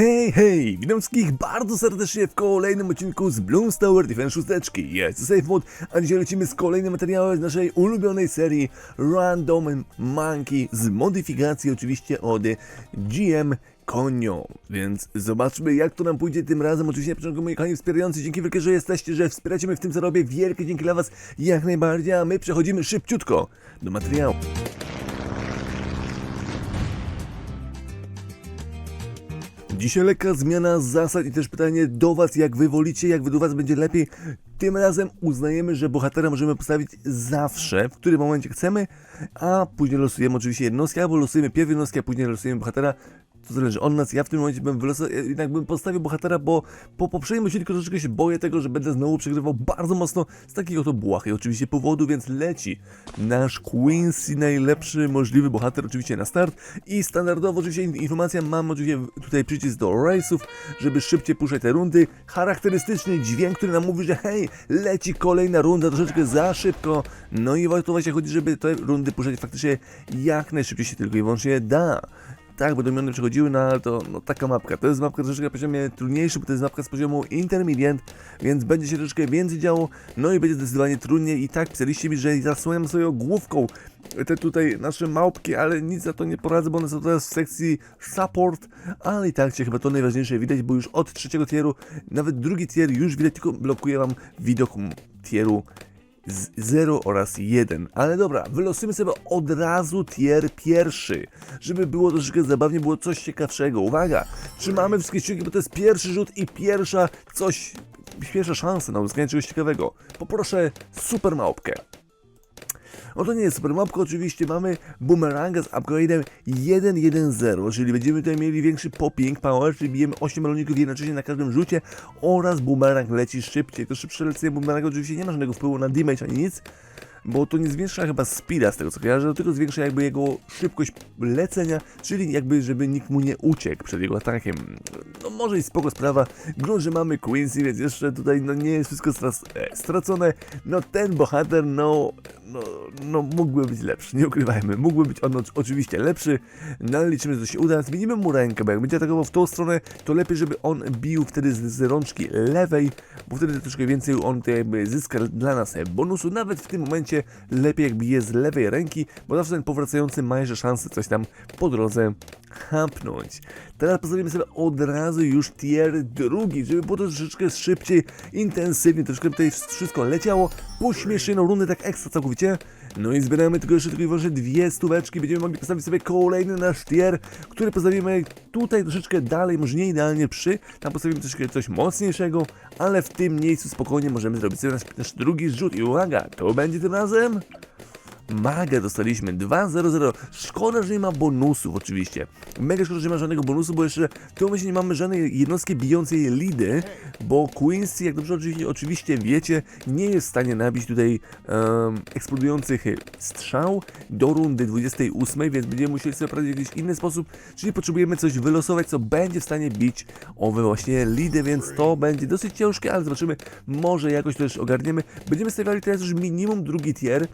Hej, hej! Witam wszystkich bardzo serdecznie w kolejnym odcinku z Bloons Tower Defense 6. Jest Safe Mode, a dzisiaj lecimy z kolejnym materiałem z naszej ulubionej serii Random Monkey z modyfikacji oczywiście od GM Konio. Więc zobaczmy jak to nam pójdzie tym razem. Oczywiście na początku moi kochani wspierający, dzięki wielkie, że jesteście, że wspieracie mnie w tym co robię. Wielkie dzięki dla was jak najbardziej, a my przechodzimy szybciutko do materiału. Dzisiaj lekka zmiana zasad i też pytanie do Was, jak Wy wolicie, jak Wy do Was będzie lepiej. Tym razem uznajemy, że bohatera możemy postawić zawsze, w którym momencie chcemy, a później losujemy oczywiście jednostkę, albo losujemy pierw jednostkę, a później losujemy bohatera. To zależy od nas. Ja w tym momencie bym wylosował, jednak bym postawił bohatera, bo po poprzednim odcinku troszeczkę się boję tego, że będę znowu przegrywał bardzo mocno z takiego to błahych oczywiście powodu, więc leci nasz Quincy, najlepszy możliwy bohater oczywiście na start i standardowo oczywiście in- informacja, mam oczywiście tutaj przycisk do race'ów, żeby szybciej puszczać te rundy. Charakterystyczny dźwięk, który nam mówi, że hej, leci kolejna runda troszeczkę za szybko. No i o to właśnie chodzi, żeby te rundy puszczać faktycznie jak najszybciej się tylko i wyłącznie da. Tak, bo domiony przechodziły na to, no taka mapka. To jest mapka troszeczkę na poziomie trudniejszym, bo to jest mapka z poziomu intermediate, więc będzie się troszeczkę więcej działo, no i będzie zdecydowanie trudniej. I tak pisaliście mi, że zasłaniam swoją główką te tutaj nasze małpki, ale nic za to nie poradzę, bo one są teraz w sekcji support, ale i tak się chyba to najważniejsze widać, bo już od trzeciego tieru, nawet drugi tier już widać, tylko blokuje wam widok tieru 0 oraz 1. Ale dobra, wylosujmy sobie od razu tier pierwszy, żeby było troszeczkę zabawnie, było coś ciekawszego. Uwaga, trzymamy wszystkie kciuki, bo to jest pierwszy rzut i pierwsza coś, pierwsza szansa na uzyskanie czegoś ciekawego. Poproszę super małpkę. No to nie jest super mapka, oczywiście mamy boomeranga z upgrade'em 1.1.0, czyli będziemy tutaj mieli większy popping power, czyli bijemy 8 baloników jednocześnie na każdym rzucie oraz boomerang leci szybciej. To szybsze lecenie boomeranga oczywiście nie ma żadnego wpływu na damage ani nic, bo to nie zwiększa chyba speeda z tego co kojarzę, tylko zwiększa jakby jego szybkość lecenia, czyli jakby żeby nikt mu nie uciekł przed jego atakiem. No może i spoko sprawa, grunt, że mamy Quincy, więc jeszcze tutaj no nie jest wszystko e, stracone. No ten bohater, no, no, no mógłby być lepszy, nie ukrywajmy, mógłby być on oczy- oczywiście lepszy, no ale liczymy, że to się uda, zmienimy mu rękę, bo jak będzie atakował w tą stronę, to lepiej, żeby on bił wtedy z, z rączki lewej, bo wtedy troszkę więcej on tutaj jakby zyska dla nas bonusu, nawet w tym momencie lepiej jak bije z lewej ręki, bo zawsze ten powracający ma jeszcze szansę coś tam po drodze hampnąć. Teraz postawimy sobie od razu już tier drugi, żeby było to troszeczkę szybciej, intensywnie, troszkę tutaj wszystko leciało, puśmiesz jedną rundę tak ekstra całkowicie, no i zbieramy tylko jeszcze tylko i dwie stóweczki, będziemy mogli postawić sobie kolejny nasz tier, który postawimy tutaj troszeczkę dalej, może nie idealnie przy, tam postawimy troszeczkę coś mocniejszego, ale w tym miejscu spokojnie możemy zrobić sobie nasz, nasz drugi zrzut i uwaga, to będzie tym razem... Magę dostaliśmy 2-0-0. Szkoda, że nie ma bonusów oczywiście. Mega szkoda, że nie ma żadnego bonusu, bo jeszcze w tym momencie nie mamy żadnej jednostki bijącej lidy, bo Quincy, jak dobrze oczywiście, oczywiście wiecie, nie jest w stanie nabić tutaj em, eksplodujących strzał do rundy 28, więc będziemy musieli sobie poradzić w jakiś inny sposób, czyli potrzebujemy coś wylosować, co będzie w stanie bić owe właśnie lidy, więc to będzie dosyć ciężkie, ale zobaczymy, może jakoś to też ogarniemy. Będziemy stawiali teraz już minimum drugi tier,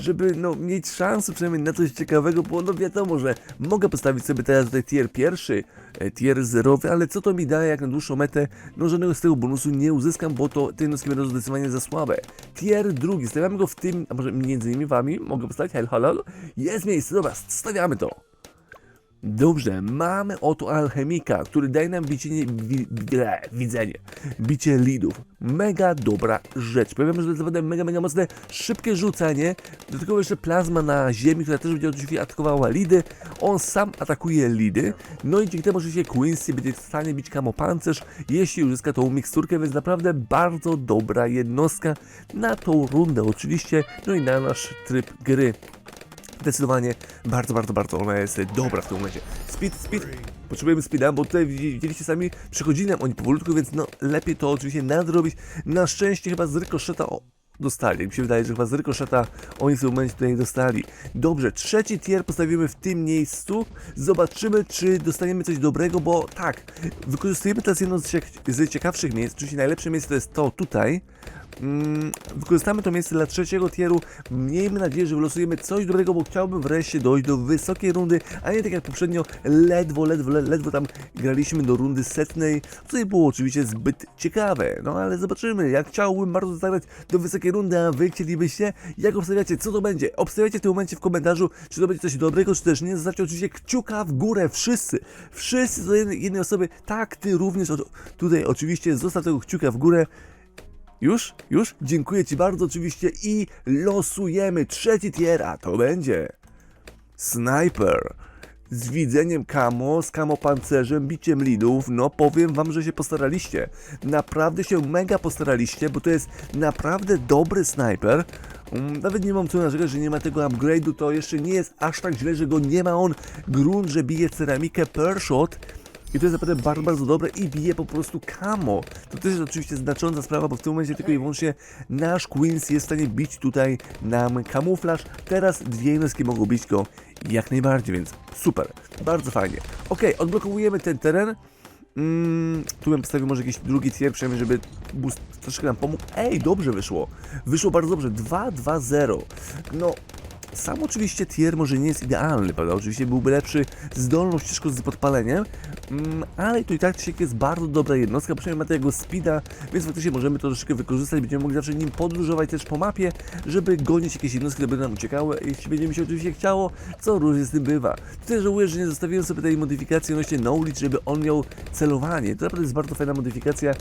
żeby no, mieć szansę przynajmniej na coś ciekawego, bo no wiadomo, że mogę postawić sobie teraz tutaj tier pierwszy, e, tier zerowy, ale co to mi daje jak na dłuższą metę? No żadnego z tego bonusu nie uzyskam, bo to te jednostki będą zdecydowanie za słabe. Tier drugi, stawiamy go w tym, a może między innymi wami, mogę postawić, halo, halo, jest miejsce, dobra, stawiamy to. Dobrze, mamy oto alchemika, który daje nam bicie, wi, wi, widzenie, bicie lidów. Mega dobra rzecz. Powiem, że to jest mega, mega mocne, szybkie rzucanie. Do tego jeszcze plazma na ziemi, która też będzie oczywiście atakowała lidy. On sam atakuje lidy. No i dzięki temu oczywiście Quincy będzie w stanie bić kamopancerz, jeśli uzyska tą miksturkę, więc naprawdę bardzo dobra jednostka na tą rundę oczywiście, no i na nasz tryb gry. Zdecydowanie bardzo, bardzo, bardzo ona jest dobra w tym momencie. Speed, speed. Potrzebujemy speeda, bo tutaj widzi- widzieliście sami, przychodzili nam oni powolutku, więc no lepiej to oczywiście nadrobić. Na szczęście chyba z rykoszeta o, dostali. Mi się wydaje, że chyba z rykoszeta oni w tym momencie tutaj dostali. Dobrze, trzeci tier postawimy w tym miejscu. Zobaczymy, czy dostaniemy coś dobrego, bo tak, wykorzystujemy teraz jedno z ciekawszych miejsc. Oczywiście najlepsze miejsce to jest to tutaj. Mm, wykorzystamy to miejsce dla trzeciego tieru. Miejmy nadzieję, że wylosujemy coś dobrego, bo chciałbym wreszcie dojść do wysokiej rundy, a nie tak jak poprzednio, ledwo, ledwo, le- ledwo tam graliśmy do rundy setnej, co nie było oczywiście zbyt ciekawe. No ale zobaczymy, jak chciałbym bardzo zagrać do wysokiej rundy, a wy chcielibyście? Jak obstawiacie, co to będzie? Obstawiajcie w tym momencie w komentarzu, czy to będzie coś dobrego, czy też nie. Zostawcie oczywiście kciuka w górę, wszyscy, wszyscy do jednej, jednej osoby, tak, ty również tutaj oczywiście zostaw tego kciuka w górę. Już? Już? Dziękuję Ci bardzo oczywiście i losujemy trzeci tier, a to będzie Sniper. Z widzeniem kamo, z kamo pancerzem, biciem lidów, no powiem wam, że się postaraliście. Naprawdę się mega postaraliście, bo to jest naprawdę dobry snajper. Mm, Nawet nie mam co narzekać, że nie ma tego upgrade'u, to jeszcze nie jest aż tak źle, że go nie ma on. Grunt, że bije ceramikę per shot. I to jest naprawdę bardzo, bardzo dobre i bije po prostu kamo. To też jest oczywiście znacząca sprawa, bo w tym momencie tylko i wyłącznie nasz Queens jest w stanie bić tutaj nam kamuflaż. Teraz dwie jednostki mogą bić go jak najbardziej, więc super, bardzo fajnie. Ok, odblokowujemy ten teren. Mm, tu bym postawił może jakiś drugi tier, przynajmniej żeby boost troszkę nam pomógł. Ej, dobrze wyszło. Wyszło bardzo dobrze. 2-2-0. No, sam oczywiście tier może nie jest idealny, prawda? Oczywiście byłby lepszy zdolną ścieżką z podpaleniem, mm, ale to i tak Tysiek jest bardzo dobra jednostka, przynajmniej ma tego speeda, więc faktycznie możemy to troszeczkę wykorzystać, będziemy mogli zawsze nim podróżować też po mapie, żeby gonić jakieś jednostki, które będą nam uciekały, jeśli będzie mi się oczywiście chciało, co różnie z tym bywa. Tutaj żałuję, że nie zostawiłem sobie tej modyfikacji odnośnie knowledge, żeby on miał celowanie. To naprawdę jest bardzo fajna modyfikacja.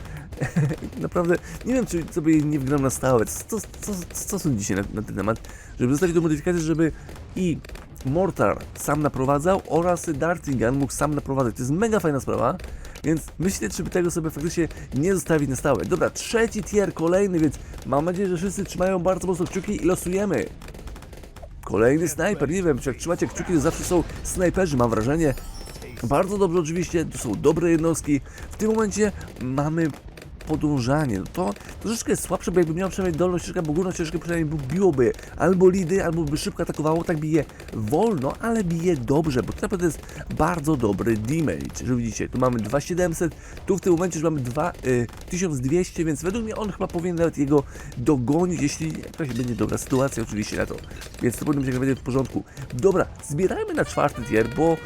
naprawdę, nie wiem, czy sobie nie wgram na stałe. Co, co, co, co sądzicie na, na ten temat? Żeby zostawić tą modyfikację, żeby i Mortar sam naprowadzał oraz Darting Gun mógł sam naprowadzać. To jest mega fajna sprawa, więc myślę, żeby tego sobie faktycznie nie zostawić na stałe. Dobra, trzeci tier, kolejny, więc mam nadzieję, że wszyscy trzymają bardzo mocno kciuki i losujemy. Kolejny snajper, nie wiem, czy jak trzymacie kciuki, to zawsze są snajperzy, mam wrażenie. Bardzo dobrze oczywiście, to są dobre jednostki. W tym momencie mamy podążanie. No to troszeczkę jest słabsze, bo jakby miał przynajmniej dolną ścieżkę, bo górną ścieżkę przynajmniej by- biłoby albo lidy, albo by szybko atakowało, tak bije wolno, ale bije dobrze, bo to naprawdę jest bardzo dobry damage. Że widzicie, tu mamy 2700, tu w tym momencie już mamy 2, y, 1200, więc według mnie on chyba powinien nawet jego dogonić, jeśli jakaś będzie dobra sytuacja oczywiście na to. Więc to powinno być jak w porządku. Dobra, zbierajmy na czwarty tier, bo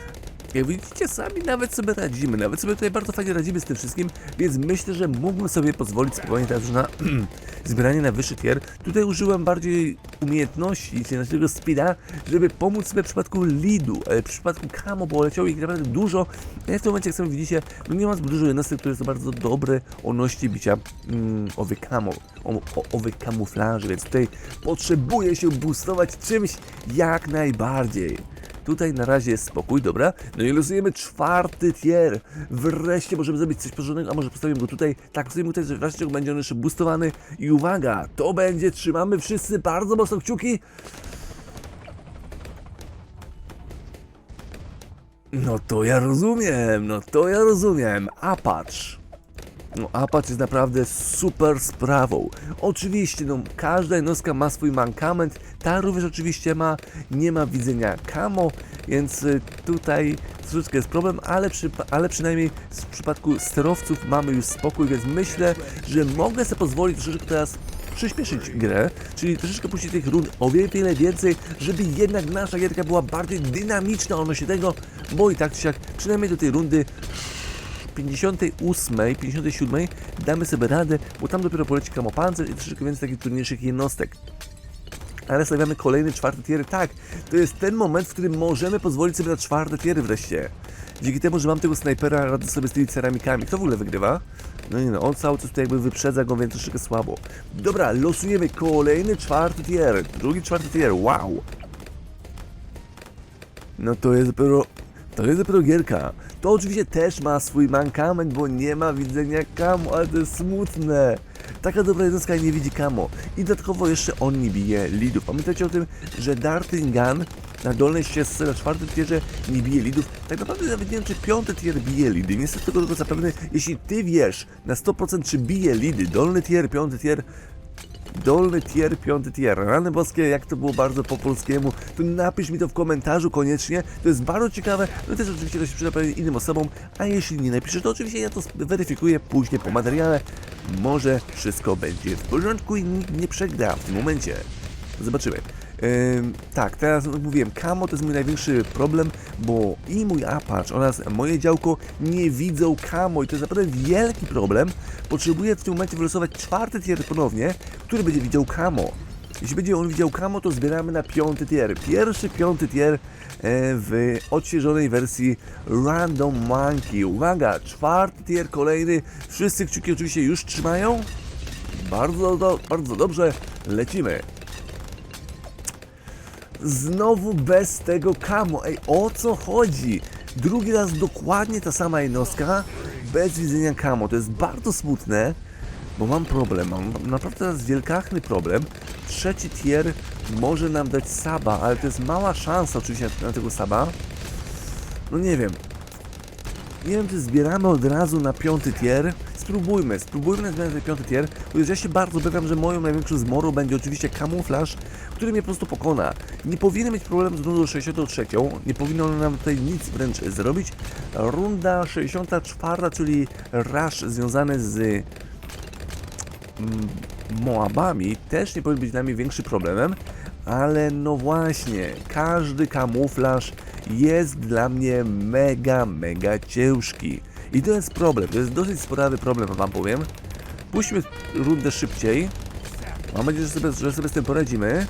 jak widzicie, sami nawet sobie radzimy, nawet sobie tutaj bardzo fajnie radzimy z tym wszystkim, więc myślę, że mógłbym sobie pozwolić spokojnie już na zbieranie na wyższy tier. Tutaj użyłem bardziej umiejętności, czyli naszego speeda, żeby pomóc sobie w przypadku lidu, e, w przypadku kamo, bo leciało ich naprawdę dużo. Ja w tym momencie, jak sami widzicie, no nie ma zbyt dużo jednostek, które są bardzo dobre odnośnie bicia mm, owych kamo, o, o, owych kamuflaży, więc tutaj potrzebuję się boostować czymś jak najbardziej. Tutaj na razie jest spokój, dobra. No i losujemy czwarty tier. Wreszcie możemy zrobić coś porządnego, a może postawimy go tutaj. Tak, postawimy tutaj, że w razie czego będzie on jeszcze boostowany. I uwaga, to będzie, trzymamy wszyscy bardzo mocno kciuki. No to ja rozumiem, no to ja rozumiem. A patrz. No, Apache jest naprawdę super sprawą. Oczywiście, no, każda jednostka ma swój mankament, ta również oczywiście ma, nie ma widzenia camo, więc y, tutaj troszeczkę jest problem, ale, przy, ale przynajmniej w przypadku sterowców mamy już spokój, więc myślę, że mogę sobie pozwolić troszeczkę teraz przyspieszyć grę, czyli troszeczkę puścić tych rund o wiele więcej, żeby jednak nasza gierka była bardziej dynamiczna odnośnie tego, bo i tak czy siak, przynajmniej do tej rundy 58, 57 damy sobie radę, bo tam dopiero poleci kamopancer i troszeczkę więcej takich trudniejszych jednostek. Ale stawiamy kolejny czwarty tier. Tak, to jest ten moment, w którym możemy pozwolić sobie na czwarte tiery wreszcie. Dzięki temu, że mam tego snajpera, radzę sobie z tymi ceramikami. Kto w ogóle wygrywa? No nie no, on cały czas tutaj jakby wyprzedza go, więc troszeczkę słabo. Dobra, losujemy kolejny czwarty tier. Drugi czwarty tier, wow. No to jest dopiero. To jest dopiero gierka. To oczywiście też ma swój mankament, bo nie ma widzenia kamo, ale to jest smutne. Taka dobra jednostka nie widzi kamo. I dodatkowo jeszcze on nie bije lidów. Pamiętajcie o tym, że Darting Gun na dolnej ścieżce, na czwartym tierze nie bije lidów. Tak naprawdę nawet nie wiem, czy piąty tier bije lidy. Nie jestem tego do końca pewny. Jeśli ty wiesz na 100% czy bije lidy, dolny tier, piąty tier, Dolny tier, piąty tier. Rany boskie, jak to było bardzo po polskiemu, to napisz mi to w komentarzu koniecznie. To jest bardzo ciekawe. No też oczywiście to się przyda pewnie innym osobom. A jeśli nie napiszesz, to oczywiście ja to weryfikuję później po materiale. Może wszystko będzie w porządku i nikt nie przegra w tym momencie. Zobaczymy. Tak, teraz mówiłem, Kamo to jest mój największy problem, bo i mój Apache oraz moje działko nie widzą Kamo i to jest naprawdę wielki problem. Potrzebuję w tym momencie wylosować czwarty tier ponownie, który będzie widział Kamo. Jeśli będzie on widział Kamo, to zbieramy na piąty tier. Pierwszy piąty tier e, w odświeżonej wersji Random Monkey. Uwaga, czwarty tier kolejny. Wszyscy kciuki oczywiście już trzymają. Bardzo, do, bardzo dobrze, lecimy. Znowu bez tego kamo. Ej, o co chodzi? Drugi raz dokładnie ta sama jednostka, bez widzenia kamo. To jest bardzo smutne, bo mam problem. Mam naprawdę teraz wielkachny problem. Trzeci tier może nam dać saba, ale to jest mała szansa oczywiście na, na tego saba. No nie wiem. Nie wiem, czy zbieramy od razu na piąty tier. Spróbujmy, spróbujmy na na piąty tier, bo ja się bardzo obawiam, że moją największą zmorą będzie oczywiście kamuflaż, który mnie po prostu pokona. Nie powinien mieć problemu z rundą 63, nie powinno nam tutaj nic wręcz zrobić. Runda 64, czyli rush związany z mm, Moabami, też nie powinien być dla mnie większym problemem, ale no właśnie, każdy kamuflaż jest dla mnie mega, mega ciężki. I to jest problem, to jest dosyć sporawy problem, wam powiem. Puśćmy rundę szybciej. Mam nadzieję, że sobie, że sobie z tym poradzimy.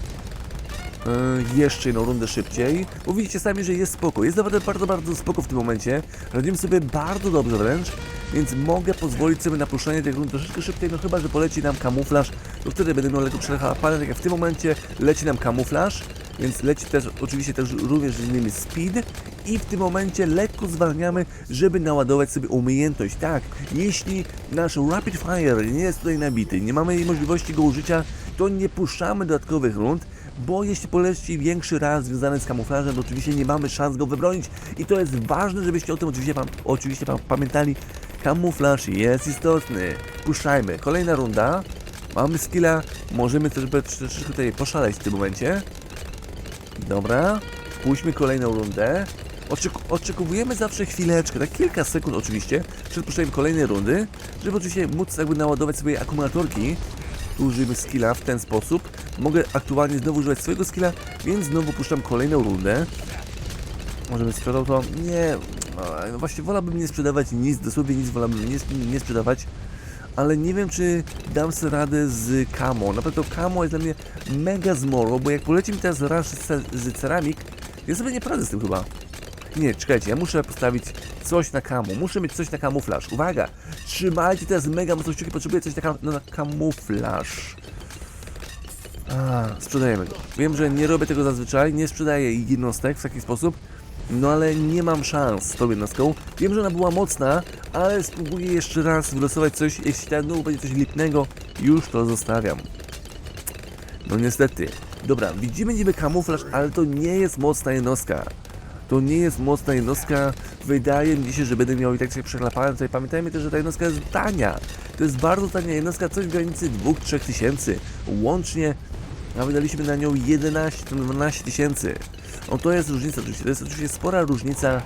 Yy, jeszcze jedną rundę szybciej. Bo widzicie sami, że jest spoko. Jest naprawdę bardzo, bardzo spoko w tym momencie. Radzimy sobie bardzo dobrze wręcz. Więc mogę pozwolić sobie na puszczenie tej rundy troszeczkę szybciej, no chyba, że poleci nam kamuflaż, to wtedy będę miał lekko przechapane, tak jak w tym momencie leci nam kamuflaż, więc leci też oczywiście też również z innymi speed i w tym momencie lekko zwalniamy, żeby naładować sobie umiejętność. Tak, jeśli nasz rapid fire nie jest tutaj nabity, nie mamy możliwości go użycia, to nie puszczamy dodatkowych rund, bo jeśli poleci większy raz związany z kamuflażem, to oczywiście nie mamy szans go wybronić i to jest ważne, żebyście o tym oczywiście, pam oczywiście pam pamiętali. Kamuflaż jest istotny. Puszczajmy. Kolejna runda. Mamy skilla, możemy też troszeczkę tutaj poszaleć w tym momencie. Dobra, pójdźmy kolejną rundę. Oczek oczekujemy zawsze chwileczkę, tak kilka sekund oczywiście, przed puszczeniem kolejnej rundy, żeby oczywiście móc jakby naładować sobie akumulatorki. Użyjmy skilla w ten sposób. Mogę aktualnie znowu używać swojego skilla, więc znowu puszczam kolejną rundę. Może bym to? Nie, no właśnie wolałbym nie sprzedawać nic, dosłownie nic wolałbym nie, nie sprzedawać. Ale nie wiem, czy dam sobie radę z Kamo. Na pewno Kamo jest dla mnie mega zmoro, bo jak poleci mi teraz rush z, z ceramik, ja sobie nie poradzę z tym chyba. Nie, czekajcie, ja muszę postawić coś na kamo. Muszę mieć coś na kamuflaż. Uwaga! Trzymajcie teraz mega mocno kciuki, potrzebuję coś na, kam na kamuflaż. A, sprzedajemy go. Wiem, że nie robię tego zazwyczaj, nie sprzedaję jednostek w taki sposób, no ale nie mam szans z tą jednostką. Wiem, że ona była mocna, ale spróbuję jeszcze raz wylosować coś, jeśli ten dół będzie coś lipnego, już to zostawiam. No niestety. Dobra, widzimy niby kamuflaż, ale to nie jest mocna jednostka. To nie jest mocna jednostka. Wydaje mi się, że będę miał i tak się przechlapałem. Tutaj pamiętajmy też, że ta jednostka jest tania. To jest bardzo tania jednostka, coś w granicy 2-3 tysięcy. Łącznie, a wydaliśmy na nią 11-12 tysięcy. No to jest różnica oczywiście, to jest oczywiście spora różnica.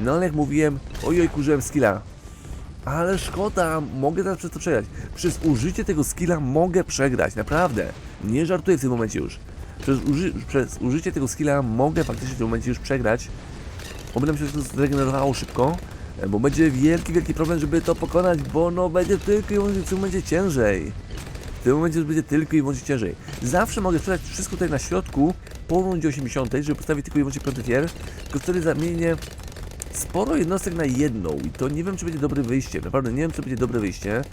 No ale jak mówiłem, ojoj, kurzyłem skilla. Ale szkoda, mogę teraz przez to przegrać. Przez użycie tego skilla mogę przegrać, naprawdę. Nie żartuję w tym momencie już. Przez, uży przez użycie tego skilla mogę faktycznie w tym momencie już przegrać. Bo będę się to zregenerowało szybko. e, Bo będzie wielki, wielki problem, żeby to pokonać, bo no będzie tylko i wyłącznie w tym momencie ciężej. W tym momencie będzie tylko i wyłącznie ciężej. Zawsze mogę sprzedać wszystko tutaj na środku po rundzie 80, żeby postawić tylko i wyłącznie piąty tier, tylko wtedy zamienię sporo jednostek na jedną i to nie wiem, czy będzie dobre wyjście. Naprawdę nie wiem, czy będzie dobre wyjście.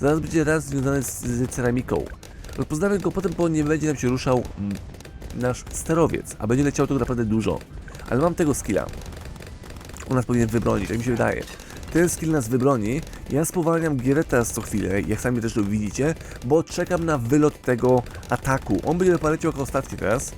Zaraz będzie raz związany z, z ceramiką. Rozpoznamy go potem, bo nie będzie nam się ruszał nasz sterowiec, a będzie leciało tego naprawdę dużo. Ale mam tego skilla. On nas powinien wybronić, tak mi się wydaje. Ten skill nas wybroni. Ja spowalniam Giereta co chwilę, jak sami też to widzicie, bo czekam na wylot tego ataku. On będzie poleciał jako ostatni teraz.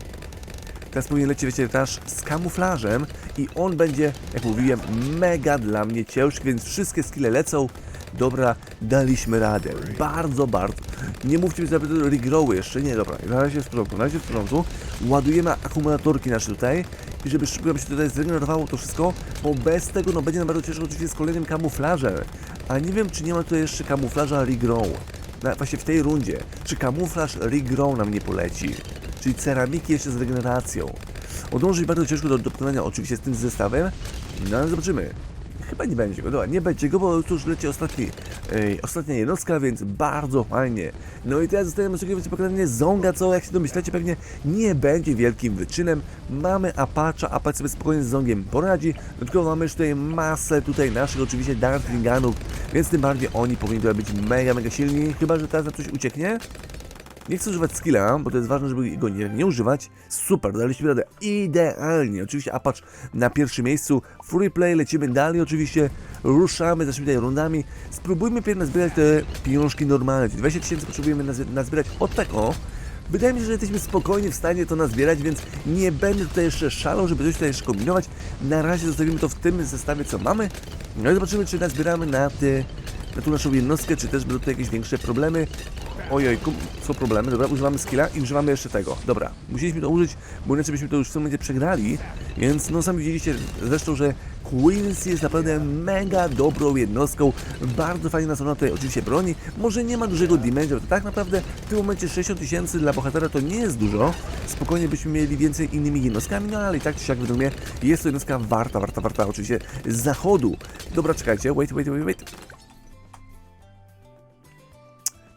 Teraz powinien lecieć wycieraż z kamuflażem i on będzie, jak mówiłem, mega dla mnie ciężki, więc wszystkie skille lecą. Dobra, daliśmy radę. Bardzo, bardzo. Nie mówcie mi sobie do regrowy jeszcze. Nie, dobra. Na razie jest w porządku. Na razie w. Ładujemy akumulatorki nasze tutaj. I żeby szybko się tutaj zregenerowało to wszystko, bo bez tego no będzie nam bardzo ciężko oczywiście z kolejnym kamuflażem. A nie wiem, czy nie ma tutaj jeszcze kamuflaża regrow. Właśnie w tej rundzie. Czy kamuflaż regrow nam nie poleci? Czyli ceramiki jeszcze z regeneracją. Odąży mi bardzo ciężko do, do pokonania oczywiście z tym zestawem. No ale zobaczymy. Chyba nie będzie go, dobra, nie będzie go, bo już leci ostatni, ej, ostatnia jednostka, więc bardzo fajnie. No i teraz zostajemy oczywiście pokonanie Zonga, co jak się domyślacie pewnie nie będzie wielkim wyczynem. Mamy Apacha, Apache sobie spokojnie z Zongiem poradzi, dodatkowo mamy już tutaj masę tutaj naszych oczywiście Dartlinganów, więc tym bardziej oni powinni tutaj być mega, mega silni, chyba że teraz na coś ucieknie. Nie chcę używać skilla, bo to jest ważne, żeby go nie, nie używać. Super, daliśmy radę idealnie. Oczywiście Apache na pierwszym miejscu. Free play, lecimy dalej oczywiście. Ruszamy, zacznijmy tutaj rundami. Spróbujmy pierw nazbierać te pieniążki normalne. 20 tysięcy potrzebujemy naz- nazbierać od tak o. Wydaje mi się, że jesteśmy spokojnie w stanie to nazbierać, więc nie będę tutaj jeszcze szalał, żeby coś tutaj jeszcze kombinować. Na razie zostawimy to w tym zestawie, co mamy. No i zobaczymy, czy nazbieramy na, te, na tą naszą jednostkę, czy też będą tutaj jakieś większe problemy. Ojojku, są problemy. Dobra, używamy skilla i używamy jeszcze tego. Dobra, musieliśmy to użyć, bo inaczej byśmy to już w tym momencie przegrali. Więc no sami widzieliście zresztą, że Quincy jest naprawdę mega dobrą jednostką. Bardzo fajnie nas ona tutaj oczywiście broni. Może nie ma dużego damage'a, to tak naprawdę w tym momencie 60 tysięcy dla bohatera to nie jest dużo. Spokojnie byśmy mieli więcej innymi jednostkami, no ale i tak czy siak według mnie jest to jednostka warta, warta, warta oczywiście zachodu. Dobra, czekajcie, wait, wait, wait, wait.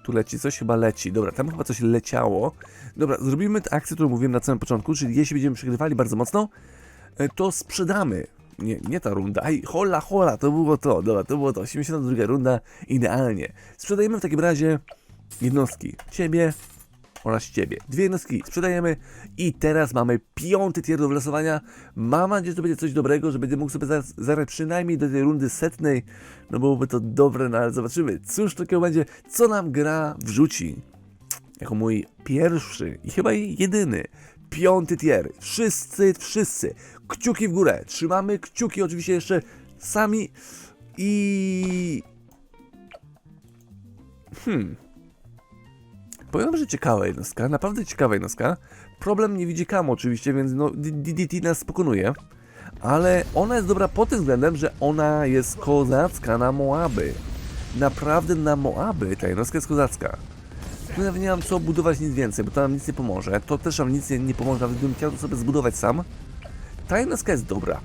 Tu leci coś, chyba leci. Dobra, tam chyba coś leciało. Dobra, zrobimy tę akcję, którą mówiłem na samym początku, czyli jeśli będziemy przegrywali bardzo mocno, e, to sprzedamy. Nie, nie ta runda. Aj, hola, hola, to było to. Dobra, to było to. 82 runda, idealnie. Sprzedajemy w takim razie jednostki. Ciebie oraz ciebie. Dwie jednostki sprzedajemy i teraz mamy piąty tier do wylosowania. Mam nadzieję, że to będzie coś dobrego, że będę mógł sobie zaraz, przynajmniej do tej rundy setnej, no byłoby to dobre, no ale zobaczymy, cóż takiego będzie, co nam gra wrzuci. Jako mój pierwszy i chyba jedyny piąty tier. Wszyscy, wszyscy, kciuki w górę. Trzymamy kciuki oczywiście jeszcze sami i... Hmm. Powiem, że ciekawa jednostka, naprawdę ciekawa jednostka. Problem nie widzi Kamo oczywiście, więc no DDT nas pokonuje. Ale ona jest dobra pod tym względem, że ona jest kozacka na Moaby. Naprawdę na Moaby ta jednostka jest kozacka. Tu nawet nie mam co budować nic więcej, bo to nam nic nie pomoże. To też nam nic nie, nie pomoże, nawet gdybym chciał to sobie zbudować sam. Ta jednostka jest dobra.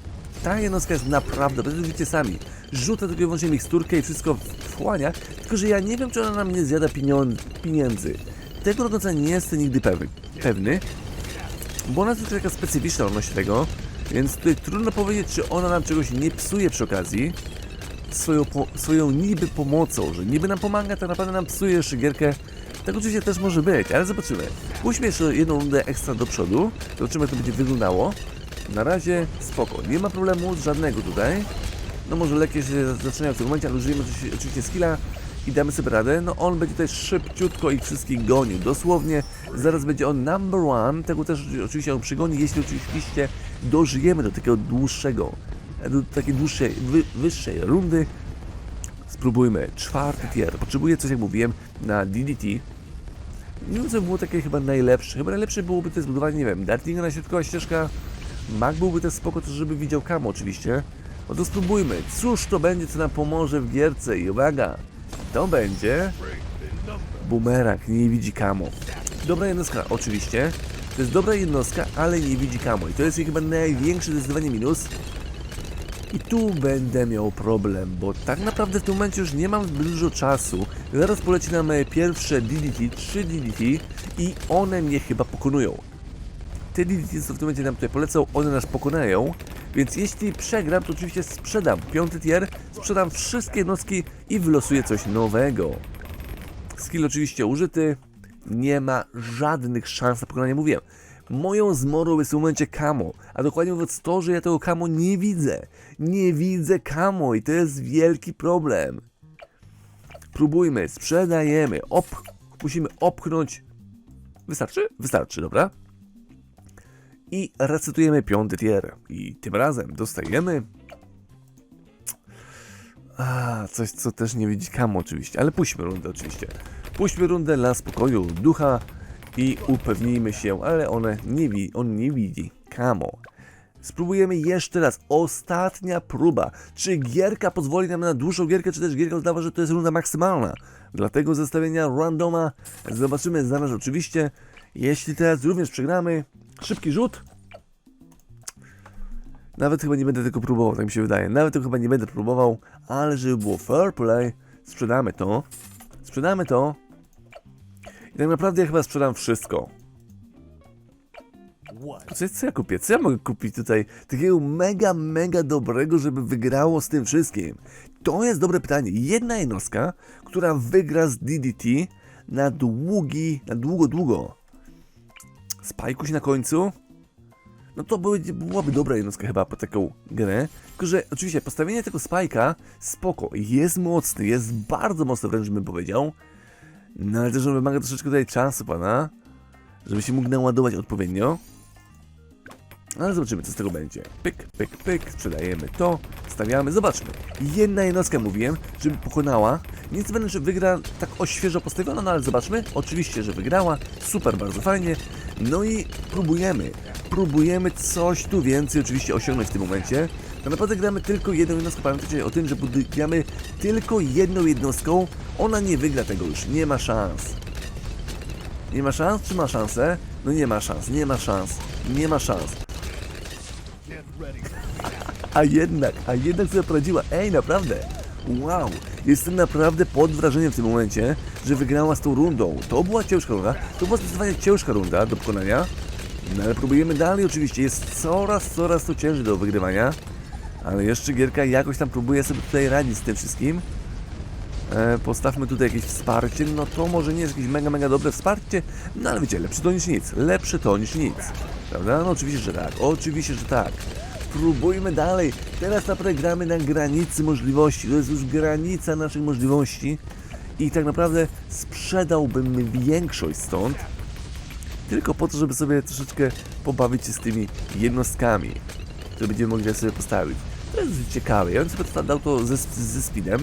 Ta jednostka jest naprawdę, widzicie sami. Rzucę tylko i wyłącznie miksturkę i wszystko wchłania, tylko że ja nie wiem, czy ona nam nie zjada pieniędzy. Tego do nie jestem nigdy pewny, pewny, bo ona jest taka specyficzna odnośnie tego, więc tutaj trudno powiedzieć, czy ona nam czegoś nie psuje przy okazji swoją, swoją niby pomocą, że niby nam pomaga, tak naprawdę nam psuje jeszcze gierkę. Tak oczywiście też może być, ale zobaczymy. Pójdźmy jeszcze jedną rundę ekstra do przodu, zobaczymy jak to będzie wyglądało. Na razie spoko, nie ma problemu żadnego tutaj. No może lekkie się zaczynają w tym momencie, ale użyjemy oczywiście- oczywiście skilla i damy sobie radę. No on będzie tutaj szybciutko ich wszystkich gonił, dosłownie. Zaraz będzie on number one, tego też oczywiście on przygoni, jeśli oczywiście dożyjemy do takiego dłuższego, do takiej dłuższej, wy, wyższej rundy. Spróbujmy. Czwarty tier. Potrzebuję coś, jak mówiłem, na DDT. Nie wiem, co by było takie chyba najlepsze. Chyba najlepsze byłoby to zbudowanie, nie wiem, dartinga na środkowa ścieżka. Mag byłby też spoko, żeby widział Kamo oczywiście. No to spróbujmy. Cóż to będzie, co nam pomoże w gierce? I uwaga, to będzie... Bumerang, nie widzi Kamo. Dobra jednostka, oczywiście. To jest dobra jednostka, ale nie widzi Kamo. I to jest jej chyba największy zdecydowanie minus. I tu będę miał problem, bo tak naprawdę w tym momencie już nie mam zbyt dużo czasu. Zaraz poleci nam e, pierwsze DDT, 3 DDT i one mnie chyba pokonują. Te DDT, co w tym momencie nam tutaj polecą, one nas pokonają. Więc jeśli przegram, to oczywiście sprzedam piąty tier, sprzedam wszystkie jednostki i wylosuję coś nowego. Skill oczywiście użyty, nie ma żadnych szans na pokonanie, mówiłem. Moją zmorą jest w tym momencie Kamo, a dokładnie mówiąc to, że ja tego Kamo nie widzę. Nie widzę Kamo i to jest wielki problem. Próbujmy, sprzedajemy, op musimy opchnąć. Wystarczy? Wystarczy, dobra. I recytujemy piąty tier. I tym razem dostajemy... A, coś co też nie widzi Kamo oczywiście, ale puśćmy rundę oczywiście. Puśćmy rundę dla spokoju ducha i upewnijmy się, ale one nie wi on nie widzi. Kamo. Spróbujemy jeszcze raz. Ostatnia próba. Czy gierka pozwoli nam na dłuższą gierkę, czy też gierka uznawa, że to jest runda maksymalna. Dlatego zestawienia randoma zobaczymy zaraz oczywiście. Jeśli teraz również przegramy, szybki rzut. Nawet chyba nie będę tego próbował, tak mi się wydaje. Nawet tego chyba nie będę próbował, ale żeby było fair play, sprzedamy to. Sprzedamy to. I tak naprawdę ja chyba sprzedam wszystko. Co, co ja kupię? Co ja mogę kupić tutaj takiego mega, mega dobrego, żeby wygrało z tym wszystkim? To jest dobre pytanie. Jedna jednostka, która wygra z DDT na długi, na długo, długo. Spajkuś na końcu? No to były, byłaby dobra jednostka chyba po taką grę. Tylko, że oczywiście postawienie tego spajka spoko, jest mocny, jest bardzo mocny wręcz bym powiedział. No ale też wymaga troszeczkę tutaj czasu pana, żeby się mógł naładować odpowiednio. Ale zobaczymy, co z tego będzie. Pyk, pyk, pyk, sprzedajemy to, stawiamy, zobaczmy. Jedna jednostka mówiłem, żeby pokonała. Nic będę, że wygra tak o świeżo postawiona, no ale zobaczmy. Oczywiście, że wygrała, super, bardzo fajnie. No i próbujemy, próbujemy coś tu więcej oczywiście osiągnąć w tym momencie. Tak naprawdę gramy tylko jedną jednostką, pamiętajcie o tym, że gramy tylko jedną jednostką. Ona nie wygra tego już, nie ma szans. Nie ma szans, czy ma szansę? No nie ma szans, nie ma szans, nie ma szans. A jednak, a jednak sobie poradziła. Ej, naprawdę. Wow, jestem naprawdę pod wrażeniem w tym momencie, że wygrała z tą rundą. To była ciężka runda, to była zdecydowanie ciężka runda do pokonania. No ale próbujemy dalej oczywiście, jest coraz, coraz to ciężej do wygrywania. Ale jeszcze gierka jakoś tam próbuje sobie tutaj radzić z tym wszystkim. E, postawmy tutaj jakieś wsparcie, no to może nie jest jakieś mega, mega dobre wsparcie, no ale wiecie, lepsze to niż nic, lepsze to niż nic, prawda? No oczywiście, że tak, oczywiście, że tak. Próbujmy dalej, teraz naprawdę gramy na granicy możliwości, to jest już granica naszych możliwości i tak naprawdę sprzedałbym większość stąd, tylko po to, żeby sobie troszeczkę pobawić się z tymi jednostkami, które będziemy mogli sobie postawić. To jest ciekawe, ja bym sobie dał to ze, ze speedem,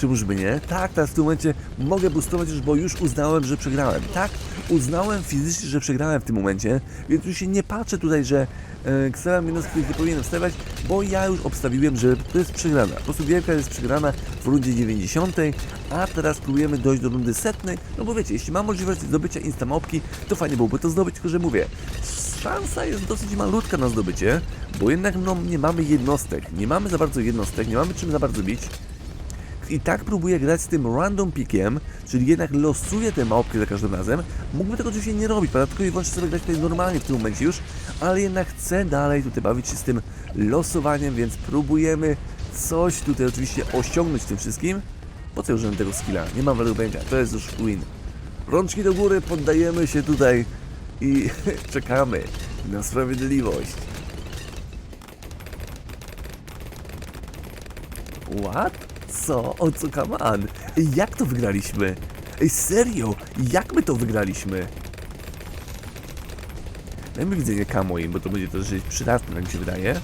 Czyż by nie? Tak, teraz w tym momencie mogę boostować już, bo już uznałem, że przegrałem. Tak, uznałem fizycznie, że przegrałem w tym momencie, więc już się nie patrzę tutaj, że e, stawiam jednostki, których nie powinienem stawiać, bo ja już obstawiłem, że to jest przegrana. Po prostu wielka jest przegrana w rundzie 90, a teraz próbujemy dojść do rundy setnej, no bo wiecie, jeśli mam możliwość zdobycia instamopki, to fajnie byłoby to zdobyć, tylko że mówię, szansa jest dosyć malutka na zdobycie, bo jednak no, nie mamy jednostek, nie mamy za bardzo jednostek, nie mamy czym za bardzo bić, i tak próbuję grać z tym random pickiem, czyli jednak losuję te małpki za każdym razem. Mógłbym tego oczywiście nie robić, prawda? Tylko i wyłącznie sobie grać tutaj normalnie w tym momencie już, ale jednak chcę dalej tutaj bawić się z tym losowaniem, więc próbujemy coś tutaj oczywiście osiągnąć tym wszystkim. Po co użyłem tego skilla? Nie mam według pojęcia, to jest już win. Rączki do góry, poddajemy się tutaj i czekamy na sprawiedliwość. What? Co? O co, come on? Jak to wygraliśmy? Ej, serio? Jak my to wygraliśmy? Dajmy widzenie kamo im, bo to będzie też przydatne, jak mi się wydaje.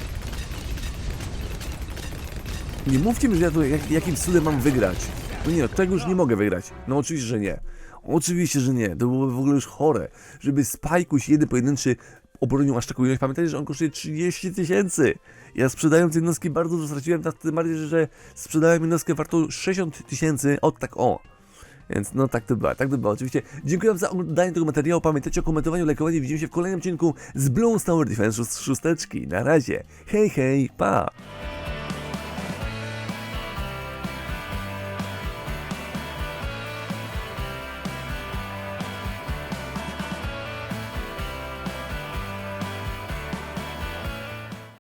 Nie mówcie mi, że ja tu jak, jakim cudem mam wygrać. No nie, tego już nie mogę wygrać. No oczywiście, że nie. Oczywiście, że nie. To byłoby w ogóle już chore. Żeby Spajkuś jeden pojedynczy obronił aż taką ilość. Pamiętajcie, że on kosztuje 30 tysięcy. Ja sprzedając jednostki bardzo dużo straciłem, na tym bardziej, że sprzedałem jednostkę wartą 60 tysięcy, od tak o. Więc no tak to bywa, tak to bywa. Oczywiście dziękuję za oglądanie tego materiału. Pamiętajcie o komentowaniu, lajkowaniu. Widzimy się w kolejnym odcinku z Bloons Tower Defense szósteczki. Na razie. Hej, hej, pa!